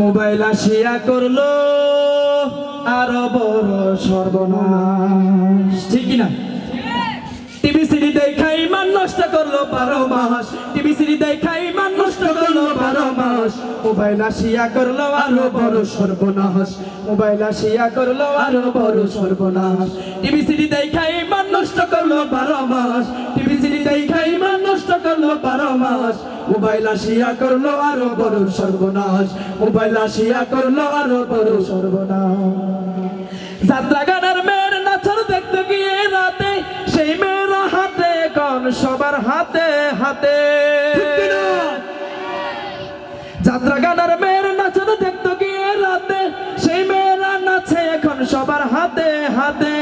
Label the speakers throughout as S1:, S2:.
S1: Mobile আসিয়া করল, আরও বড় সর্বনাশ। ঠিক না টিভি সিডি দেখাই মান নষ্ট করল বারো মাস টিভি সিডি দেখাই মান নষ্ট করল বারো মাস মোবাইল আসিয়া করল, আরও বড় সর্বনাশ। মোবাইল আসিয়া করল, আরও বড় সর্বনাশ। টিভি সিডি দেখাই মান নষ্ট করল বারো মাস টিভি সিডি দেখাই বারো মোবাইল আসিয়া করল আরও বড় সর্বনাশ। মোবাইল আসিয়া করল আরও বড় সর্বনাশ। যাত্রা গানের মেয়ের নাচর দেখতে গিয়ে রাতে সেই মেয়েরা হাতে কন সবার হাতে হাতে। যাত্রা গানের মেয়ের নাচর দেখতে গিয়ে রাতে সেই মেয়েরা নাচে এখন সবার হাতে হাতে।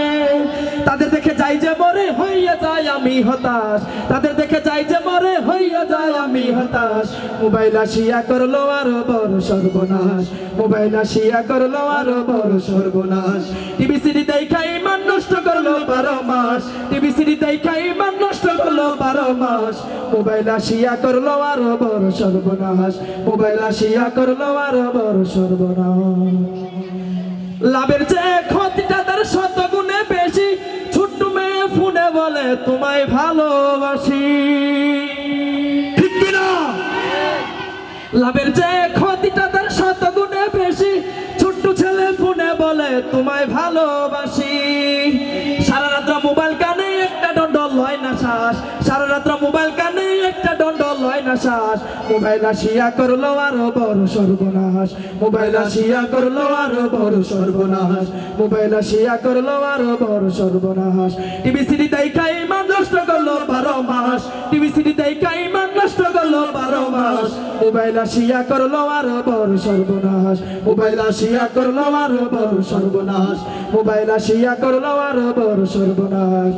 S1: তাদের দেখে যাই যে মরে যায়, আমি হতাশ। তাদের দেখে যাই যে মরে হইয়া যায়, আমি হতাশ। মোবাইল আসিয়া করল আরও বড় সর্বনাশ। মোবাইল আসিয়া করল আরও বড় সর্বনাশ। টিভি সিডি দেখাই মান নষ্ট করল বারো মাস। টিভি সিডি দেখাই মান নষ্ট করল বারো মাস। মোবাইল আসিয়া করল আরও বড় সর্বনাশ। মোবাইল আসিয়া করল আরও বড় সর্বনাশ। লাভের যে ক্ষতিটা তোমায় ভালোবাসি। ঠিক লাভের যে ক্ষতিটা তার শত গুণে বেশি, ছোট্ট ছেলে ফোনে বলে তোমায় ভালোবাসি। সারা রাত্র মোবাইল কানে একটা ডল হয় না শ্বাস। সারা রাত্র মোবাইল কানে শ্বাস মোবাইল আসিয়া করল আরও বড় সর্বনাশ। মোবাইল আসিয়া করল আরও বড় সর্বনাশ। মোবাইল আসিয়া করল আরও বড় সর্বনাশ। টিভি সিডি দেখাই মান নষ্ট করল বারো মাস। টিভি সিডি দেখাই মান নষ্ট করল বারো মাস। মোবাইল আসিয়া করল আরও বড় সর্বনাশ। মোবাইল আসিয়া করল আরও বড় সর্বনাশ। মোবাইল আসিয়া করল আরও বড় সর্বনাশ।